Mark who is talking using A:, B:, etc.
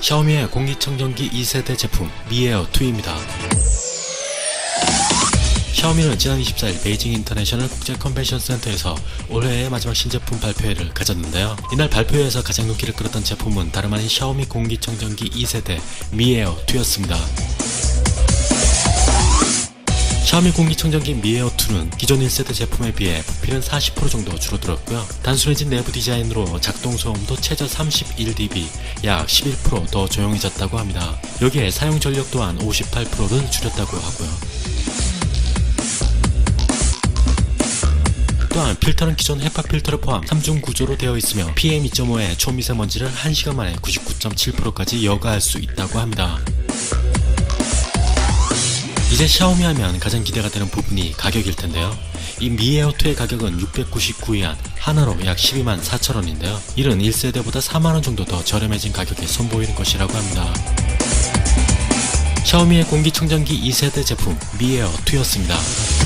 A: 샤오미의 공기청정기 2세대 제품 미에어2입니다. 샤오미는 지난 24일 베이징 인터내셔널 국제 컨벤션 센터에서 올해의 마지막 신제품 발표회를 가졌는데요. 이날 발표회에서 가장 눈길을 끌었던 제품은 다름 아닌 샤오미 공기청정기 2세대 미에어2였습니다. 샤오미 공기청정기 미에어 2는 기존 1세대 제품에 비해 부피는 40% 정도 줄어들었고요. 단순해진 내부 디자인으로 작동 소음도 최저 31dB, 약 11%더 조용해졌다고 합니다. 여기에 사용 전력 또한 58%를 줄였다고 하고요. 또한 필터는 기존 헤파 필터를 포함 3중 구조로 되어 있으며 PM2.5의 초미세먼지를 1시간 만에 99.7%까지 여가할 수 있다고 합니다. 이제 샤오미 하면 가장 기대가 되는 부분이 가격일 텐데요. 이 미에어2의 가격은 699위안, 하나로 약 12만 4천원인데요. 이는 1세대보다 4만원 정도 더 저렴해진 가격에 선보이는 것이라고 합니다. 샤오미의 공기청정기 2세대 제품 미에어2였습니다.